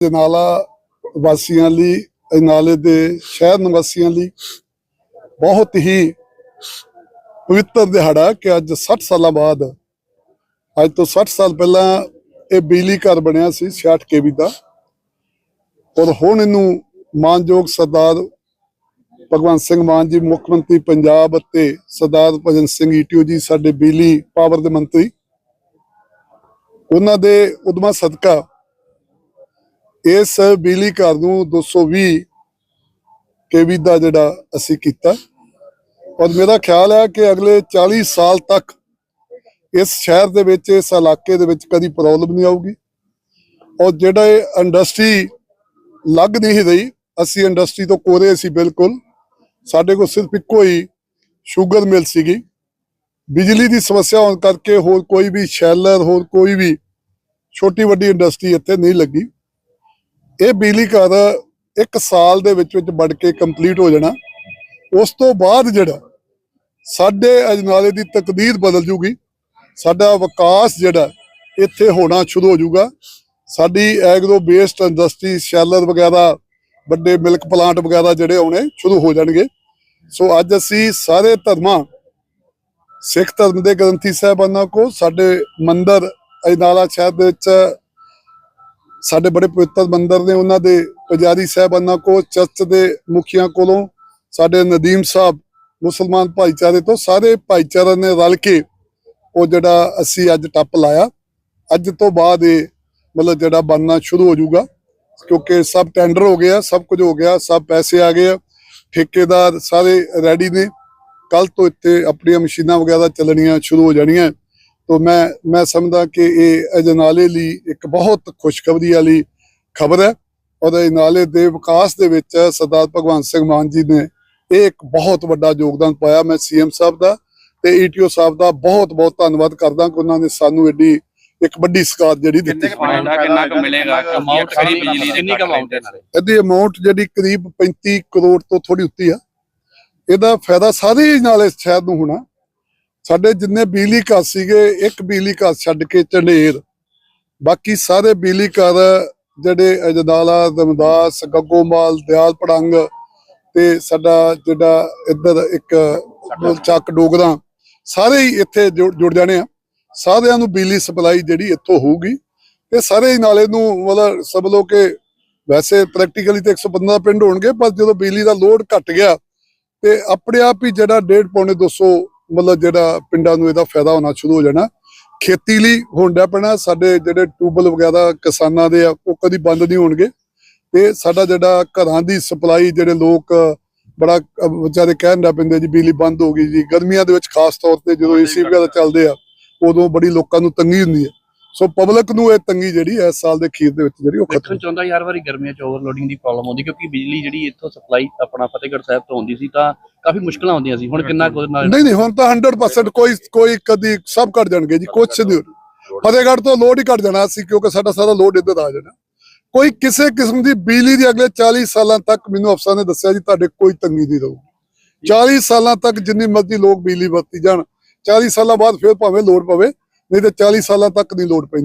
ਜਨਾਲਾ ਵਾਸੀਆਂ ਲਈ ਅਜਨਾਲੇ ਦੇ ਸ਼ਹਿਰ ਨਿਵਾਸੀਆਂ ਲਈ ਬਹੁਤ ਹੀ ਪਵਿੱਤਰ ਦਿਹਾੜਾ ਕਿ ਅੱਜ 60 ਸਾਲਾਂ ਬਾਅਦ, ਅੱਜ ਤੋਂ 60 ਸਾਲ ਪਹਿਲਾਂ ਇਹ ਬਿਜਲੀ ਘਰ ਬਣਿਆ ਸੀ 66 ਕੇਵੀ ਦਾ। ਔਰ ਹੁਣ ਇਹਨੂੰ ਮਾਨਯੋਗ ਸਰਦਾਰ ਭਗਵੰਤ ਸਿੰਘ ਮਾਨ ਜੀ, ਮੁੱਖ ਮੰਤਰੀ ਪੰਜਾਬ ਅਤੇ ਸਰਦਾਰ ਭਜਨ ਸਿੰਘ ਈਟੀਓ ਜੀ, ਸਾਡੇ ਬਿਜਲੀ ਪਾਵਰ ਦੇ ਮੰਤਰੀ, ਉਹਨਾਂ ਦੇ ਉਦਮਾ ਸਦਕਾ ਇਸ ਬਿਜਲੀ ਘਰ ਨੂੰ 220 ਕੇਵੀ ਦਾ ਜਿਹੜਾ ਅਸੀਂ ਕੀਤਾ। ਔਰ ਮੇਰਾ ਖਿਆਲ ਹੈ ਕਿ ਅਗਲੇ 40 ਸਾਲ ਤੱਕ ਇਸ ਸ਼ਹਿਰ ਦੇ ਵਿੱਚ, ਇਸ ਇਲਾਕੇ ਦੇ ਵਿੱਚ ਕਦੀ ਪ੍ਰੋਬਲਮ ਨਹੀਂ ਆਊਗੀ। ਔਰ ਜਿਹੜਾ ਇਹ ਇੰਡਸਟਰੀ ਲੱਗ ਨਹੀਂ ਰਹੀ, ਅਸੀਂ ਇੰਡਸਟਰੀ ਤੋਂ ਕੋਰੇ ਸੀ ਬਿਲਕੁਲ। ਸਾਡੇ ਕੋਲ ਸਿਰਫ ਇੱਕੋ ਹੀ ਸ਼ੂਗਰ ਮਿਲ ਸੀਗੀ। ਬਿਜਲੀ ਦੀ ਸਮੱਸਿਆ ਹੋਣ ਕਰਕੇ ਹੋਰ ਕੋਈ ਵੀ ਸ਼ੈਲਰ, ਹੋਰ ਕੋਈ ਵੀ ਛੋਟੀ ਵੱਡੀ ਇੰਡਸਟਰੀ ਇੱਥੇ ਨਹੀਂ ਲੱਗੀ। ਇਹ ਬਿਜਲੀ ਘਰ ਇੱਕ ਸਾਲ ਦੇ ਵਿੱਚ ਵਿੱਚ ਵੜ ਕੇ ਕੰਪਲੀਟ ਹੋ ਜਾਣਾ। ਉਸ ਤੋਂ ਬਾਅਦ ਜਿਹੜਾ ਸਾਡੇ ਅਜਨਾਲੇ ਦੀ ਤਕਦੀਰ ਬਦਲ ਜੂਗੀ, ਸਾਡਾ ਵਿਕਾਸ ਜਿਹੜਾ ਇੱਥੇ ਹੋਣਾ ਸ਼ੁਰੂ ਹੋ ਜਾਊਗਾ ਸਾਡੀ ਐਗਰੋ ਬੇਸਡ ਇੰਡਸਟਰੀ ਸ਼ੈਲਰ ਵਗੈਰਾ, ਵੱਡੇ ਮਿਲਕ ਪਲਾਂਟ ਵਗੈਰਾ ਜਿਹੜੇ ਆਉਣੇ ਸ਼ੁਰੂ ਹੋ ਜਾਣਗੇ। ਸੋ ਅੱਜ ਅਸੀਂ ਸਾਰੇ ਧਰਮਾਂ, ਸਿੱਖ ਧਰਮ ਦੇ ਗ੍ਰੰਥੀ ਸਾਹਿਬਾਨਾਂ ਕੋ ਸਾਡੇ ਮੰਦਰ ਅਜਨਾਲਾ ਸ਼ਹਿਰ ਦੇ ਵਿੱਚ ਸਾਡੇ ਬੜੇ ਪਵਿੱਤਰ ਮੰਦਰ ਨੇ ਉਹਨਾਂ ਦੇ ਪੁਜਾਰੀ ਸਾਹਿਬਾਨਾਂ ਕੋ ਚਰਚ ਦੇ ਮੁਖੀਆਂ ਕੋਲੋਂ, ਸਾਡੇ ਨਦੀਮ ਸਾਹਿਬ, ਮੁਸਲਮਾਨ ਭਾਈਚਾਰੇ ਤੋਂ ਸਾਰੇ ਭਾਈਚਾਰੇ ਨੇ ਰਲ ਕੇ ਉਹ ਜਿਹੜਾ ਅਸੀਂ ਅੱਜ ਟੱਪ ਲਾਇਆ। ਅੱਜ ਤੋਂ ਬਾਅਦ ਇਹ ਮਤਲਬ ਜਿਹੜਾ ਬਣਨਾ ਸ਼ੁਰੂ ਹੋ ਜਾਊਗਾ, ਕਿਉਂਕਿ ਸਭ ਟੈਂਡਰ ਹੋ ਗਿਆ ਸਭ ਕੁਝ ਹੋ ਗਿਆ, ਸਭ ਪੈਸੇ ਆ ਗਏ ਆ, ਠੇਕੇਦਾਰ ਸਾਰੇ ਰੈਡੀ ਨੇ। ਕੱਲ ਤੋਂ ਇੱਥੇ ਆਪਣੀਆਂ ਮਸ਼ੀਨਾਂ ਵਗੈਰਾ ਚੱਲਣੀਆਂ ਸ਼ੁਰੂ ਹੋ ਜਾਣੀਆਂ। ਤੋਂ ਮੈਂ ਮੈਂ ਸਮਝਦਾ ਕਿ ਇਹ ਅਜਨਾਲੇ ਲਈ ਇੱਕ ਬਹੁਤ ਖੁਸ਼ਖਬਰੀ ਵਾਲੀ ਖਬਰ ਹੈ ਔਰ ਅਜਨਾਲੇ ਦੇ ਵਿਕਾਸ ਦੇ ਵਿੱਚ ਸਰਦਾਰ ਭਗਵੰਤ ਸਿੰਘ ਮਾਨ ਜੀ ਨੇ ਇਹ ਇੱਕ ਬਹੁਤ ਵੱਡਾ ਯੋਗਦਾਨ ਪਾਇਆ। ਮੈਂ ਸੀਐਮ ਸਾਹਿਬ ਦਾ ਤੇ ਈਟੀਓ ਸਾਹਿਬ ਦਾ ਬਹੁਤ ਬਹੁਤ ਧੰਨਵਾਦ ਕਰਦਾ ਕਿ ਉਹਨਾਂ ਨੇ ਸਾਨੂੰ ਐਡੀ ਇੱਕ ਵੱਡੀ ਸਕਾਤ ਜਿਹੜੀ ਦਿੱਤੀ। ਕਿੰਨੇ ਕੁ ਫਾਇਦਾ ਕਿੰਨਾ ਕੁ ਮਿਲੇਗਾ? ਅਮਾਉਂਟ ਕਿੰਨੀ ਬਿਜਲੀ ਦੀ ਕਿੰਨੀ ਕੁ ਅਮਾਉਂਟ ਹੈ ਨਾਲੇ? ਇਹਦੀ ਅਮਾਉਂਟ ਜਿਹੜੀ ਕਰੀਬ 35 ਕਰੋੜ ਤੋਂ ਥੋੜੀ ਉੱਤੀ ਆ। ਇਹਦਾ ਫਾਇਦਾ ਸਾਰੇ ਨਾਲੇ ਸ਼ਹਿਰ ਨੂੰ ਹੋਣਾ। ਸਾਡੇ ਜਿੰਨੇ ਬਿਜਲੀ ਘਰ ਸੀਗੇ ਇੱਕ ਬਿਜਲੀ ਘਰ ਛੱਡ ਕੇ ਝੰਡੇਰ। ਬਾਕੀ ਸਾਰੇ ਬਿਜਲੀ ਘਰ ਜਿਹੜੇ ਅਜਦਾਲਾ ਦਮਦਾਸ ਗੱਗੋਮਾਲ ਦਿਆਲ ਪੜੰਗ ਤੇ ਸਾਡਾ ਜਿਹੜਾ ਇੱਧਰ ਇੱਕ ਚੱਕ ਡੋਗਰਾ। ਸਾਰੇ ਹੀ ਇੱਥੇ ਜੁੜ ਜਾਣੇ ਆ। ਸਾਰਿਆਂ ਨੂੰ ਬਿਜਲੀ ਸਪਲਾਈ ਜਿਹੜੀ ਇੱਥੋਂ ਹੋਊਗੀ ਤੇ ਸਾਰੇ ਹੀ ਨਾਲੇ ਨੂੰ ਮਤਲਬ ਸਭ ਲੋਕ ਵੈਸੇ ਪ੍ਰੈਕਟੀਕਲੀ ਤੇ 115 ਪਿੰਡ ਹੋਣਗੇ ਪਰ ਜਦੋਂ ਬਿਜਲੀ ਦਾ ਲੋਡ ਘਟ ਗਿਆ ਤੇ ਆਪਣੇ ਆਪ ਹੀ ਜਿਹੜਾ 1.5 ਪੌਣੇ 200 ਮਤਲਬ ਜਿਹੜਾ ਪਿੰਡਾਂ ਨੂੰ ਇਹਦਾ ਫਾਇਦਾ ਹੋਣਾ ਸ਼ੁਰੂ ਹੋ ਜਾਣਾ। ਖੇਤੀ ਲਈ ਹੋਣਾ ਪੈਣਾ ਸਾਡੇ ਜਿਹੜੇ ਟੂਬਲ ਵਗੈਰਾ ਕਿਸਾਨਾਂ ਦੇ ਆ ਉਹ ਕਦੀ ਬੰਦ ਨਹੀਂ ਹੋਣਗੇ। ਤੇ ਸਾਡਾ ਜਿਹੜਾ ਘਰਾਂ ਦੀ ਸਪਲਾਈ ਜਿਹੜੇ ਲੋਕ ਬੜਾ ਵਿਚਾਰੇ ਕਹਿਣ ਲੱਗ ਪੈਂਦੇ ਜੀ ਬਿਜਲੀ ਬੰਦ ਹੋ ਗਈ ਜੀ। ਗਰਮੀਆਂ ਦੇ ਵਿੱਚ ਖਾਸ ਤੌਰ ਤੇ ਜਦੋਂ ਏਸੀ ਵਗੈਰਾ ਚੱਲਦੇ ਆ ਉਦੋਂ ਬੜੀ ਲੋਕਾਂ ਨੂੰ ਤੰਗੀ ਹੁੰਦੀ ਹੈ। ਸੋ ਪਬਲਿਕ ਨੂੰ ਇਹ ਤੰਗੀ ਜਿਹੜੀ ਇਸ ਸਾਲ ਦੇ ਅਖੀਰ ਦੇ ਵਿੱਚ ਜਿਹੜੀ ਉਹ ਖਤਮ ਚਾਹੁੰਦਾ ਯਾਰ ਵਾਰੀ ਗਰਮੀਆਂ ਚ ਓਵਰਲੋਡਿੰਗ ਦੀ ਪ੍ਰੋਬਲਮ ਆਉਂਦੀ ਕਿਉਂਕਿ ਬਿਜਲੀ ਜਿਹੜੀ ਇੱਥੋਂ ਸਪਲਾਈ ਆਪਣਾ ਫਤਿਹਗੜ੍ਹ ਸਾਹਿਬ ਤੋਂ ਆਉਂਦੀ ਸੀ ਤਾਂ ਕਾਫੀ ਮੁਸ਼ਕਲਾਂ ਆਉਂਦੀਆਂ ਸੀ। ਹੁਣ ਕਿੰਨਾ ਕੁ ਨਾਲ ਨਹੀਂ ਨਹੀਂ ਹੁਣ ਤਾਂ 100% ਕੋਈ ਕੋਈ ਕਦੀ ਸਭ ਘਟ ਜਾਣਗੇ ਜੀ ਕੁਛ ਨਹੀਂ। ਫਤਿਹਗੜ੍ਹ ਤੋਂ ਲੋਡ ਹੀ ਘਟ ਜਾਣਾ ਸੀ ਕਿਉਂਕਿ ਸਾਡਾ ਸਾਰਾ ਲੋਡ ਇੱਧਰ ਆ ਜਾਣਾ। ਕੋਈ ਕਿਸੇ ਕਿਸਮ ਦੀ ਬਿਜਲੀ ਦੀ ਅਗਲੇ 40 ਸਾਲਾਂ ਤੱਕ ਮੈਨੂੰ ਅਫਸਰ ਨੇ ਦੱਸਿਆ ਜੀ ਤੁਹਾਡੇ ਕੋਈ ਤੰਗੀ ਨਹੀਂ ਰਹੂਗੀ 40 ਸਾਲਾਂ ਤੱਕ ਜਿੰਨੀ ਮਰਜ਼ੀ ਲੋਕ ਬਿਜਲੀ ਵਰਤੀ ਜਾਣ 40 ਸਾਲਾਂ ਬਾਅਦ ਫਿਰ ਭਾਵੇਂ ਲੋਡ ਪਵੇ ਨਹੀਂ ਤੇ 40 ਸਾਲਾਂ ਤੱਕ ਦੀ ਲੋੜ ਪੈਂਦੀ